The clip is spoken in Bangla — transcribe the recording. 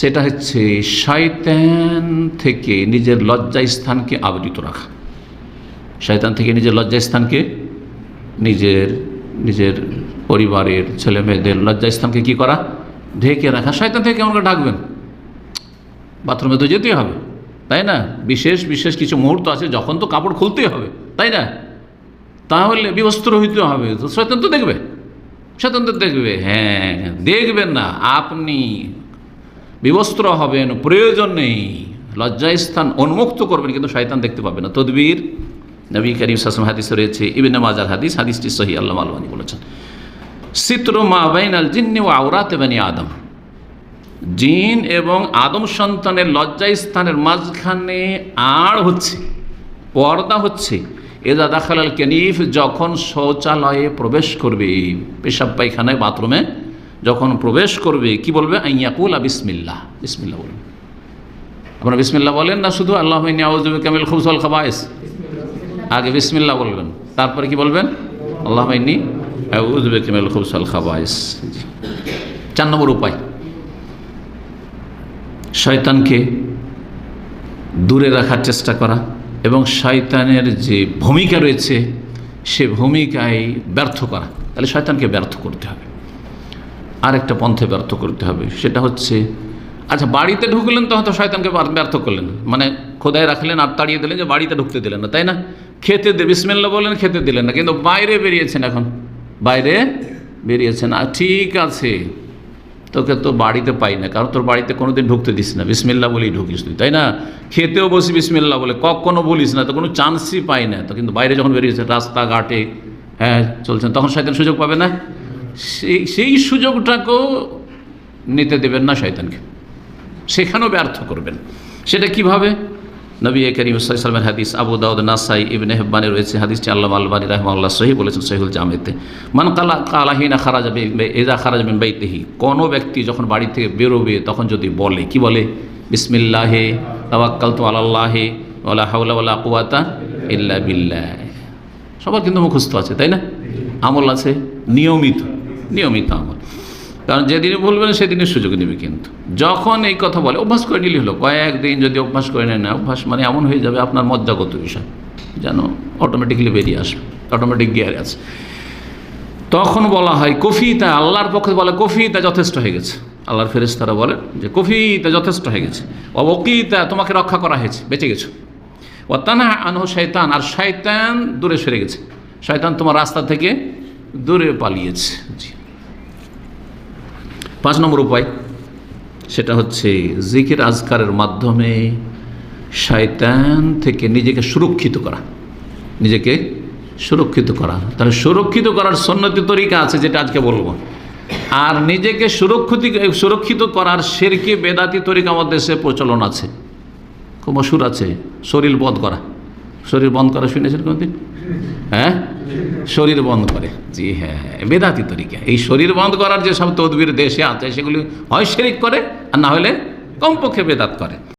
সেটা হচ্ছে শয়তান থেকে নিজের লজ্জা স্থানকে আবৃত রাখা। শয়তান থেকে নিজের লজ্জা স্থানকে নিজের নিজের পরিবারের ছেলে মেয়েদের লজ্জা স্থানকে কী করা? ঢেকে রাখা। শয়তান থেকে কেমন করে ডাকবেন। বাথরুমে তো যেতেই হবে, তাই না? বিশেষ বিশেষ কিছু মুহূর্ত আছে, যখন তো কাপড় খুলতেই হবে, তাই না? তাহলে বিবস্ত্র হইতে হবে। তো শয়তান তো দেখবে, শয়তান তো দেখবে। হ্যাঁ দেখবেন না। আপনি বিবস্ত্র হবেন, প্রয়োজন নেই। লজ্জাস্থান উন্মুক্ত করবেন, কিন্তু শয়তান দেখতে পাবে না। তদবির, নবী করিম সাসম হাদিস রয়েছে, ইবিন মাজার হাদিস, হাদিসটি সহি, আল্লাহ আলমানি বলেছেন। সিত্র মা বাইন আল জিন্নি ও আওরাতে আদম। জিন এবং আদম সন্তানের লজ্জাস্থানের মাঝখানে আড় হচ্ছে, পর্দা হচ্ছে। এদা দাখালাল কেনিফ, যখন শৌচালয়ে প্রবেশ করবে, পেশাব পায়খানায়, বাথরুমে যখন প্রবেশ করবে, কি বলবে? আইয়াকুল আ বিসমিল্লা বিসমিল্লা বলবে আপনারা বিসমিল্লা বলেন না শুধু? আল্লাহ কামিল খুবসল খাবায়েস আগে বিসমিল্লা বলবেন। তারপরে কি বলবেন? আল্লাহ কামিল খুবসল খাবায়েস চার নম্বর উপায়। শয়তানকে দূরে রাখার চেষ্টা করা এবং শয়তানের যে ভূমিকা রয়েছে, সে ভূমিকায় ব্যর্থ করা। তাহলে শয়তানকে ব্যর্থ করতে হবে। আরেকটা পন্থে ব্যর্থ করতে হবে, সেটা হচ্ছে আচ্ছা বাড়িতে ঢুকলেন তো হয়তো শয়তানকে ব্যর্থ করলেন। মানে খোদায় রাখলেন আর তাড়িয়ে দিলেন যে বাড়িতে ঢুকতে দিলেন না, তাই না? খেতে দে বিসমিল্লা বললেন, খেতে দিলেন না, কিন্তু বাইরে বেরিয়েছেন এখন। বাইরে বেরিয়েছেন। আর ঠিক আছে, তোকে তো বাড়িতে পাই না, কারণ তোর বাড়িতে কোনো দিন ঢুকতে দিস না। বিসমিল্লা বলেই ঢুকিস তুই, তাই না? খেতেও বসি বিসমিল্লা বলে, কখনো বলিস না, তো কোনো চান্সই পাই না। তো কিন্তু বাইরে যখন বেরিয়েছে, রাস্তাঘাটে হ্যাঁ চলছেন, তখন শয়তান সুযোগ পাবে না? সেই সেই সুযোগটাকেও নিতে দেবেন না শয়তানকে। সেখানেও ব্যর্থ করবেন। সেটা কীভাবে? নবী করিম সাল্লামের হাদিস, আবু দাউদ, নাসাই, ইবনে হেব্বানে রয়েছে। হাদিসটি আল্লাহ আলবানী রহমাল্লাহ সহি বলেছেন সহিউল জামেতে মান কালা কালাহিনা খারাজ এজা খারাজ বিন বাইতেহি। কোনো ব্যক্তি যখন বাড়ি থেকে বেরোবে, তখন যদি বলে, কি বলে? বিসমিল্লাহে তাওয়াক্কাল তো আল্লাহে ওলা হাউলা কুয়াতা ইল্লা বিল্লাহ। সবার কিন্তু মুখস্থ আছে, তাই না? আমল আছে, নিয়মিত। নিয়মিত আমল। কারণ যেদিনে বলবেন সেদিনের সুযোগ নেবে কিন্তু। যখন এই কথা বলে, অভ্যাস করে নিলে হলো। কয়েকদিন যদি অভ্যাস করে নেন, না, অভ্যাস মানে এমন হয়ে যাবে আপনার মজ্জাগত বিষয়। যেন অটোমেটিক্যালি বেরিয়ে আসবে। অটোমেটিক গিয়ার আছে। তখন বলা হয়, কফিতা আল্লাহর পক্ষে বলে, কফিতা যথেষ্ট হয়ে গেছে। আল্লাহর ফেরেস্তারা বলে যে, কফিতা যথেষ্ট হয়ে গেছে। অবকিতা তোমাকে রক্ষা করা হয়েছে বেঁচে গেছো। ও তানা আনহ শয়তান আর শয়তান দূরে সরে গেছে। শয়তান তোমার রাস্তা থেকে দূরে পালিয়েছে। জি। পাঁচ নম্বর উপায়, সেটা হচ্ছে জিকির আজকারের মাধ্যমে শয়তান থেকে নিজেকে সুরক্ষিত করা। নিজেকে সুরক্ষিত করা। তাহলে সুরক্ষিত করার সন্ন্যতি তরিকা আছে যেটা আজকে বলব। আর নিজেকে সুরক্ষিত সুরক্ষিত করার সেরকি, বেদাতি তরিকা আমাদের দেশে প্রচলন আছে। খুব আছে। শরীর বধ করা। শরীর বন্ধ করা শুনেছেন কোনদিন? হ্যাঁ? শরীর বন্ধ করে। জি হ্যাঁ হ্যাঁ বেদাতি তরিকা। এই শরীর বন্ধ করার যেসব তদবির দেশে আছে, সেগুলি হয় শেরিক করে, আর না হলে কমপক্ষে বেদাত করে।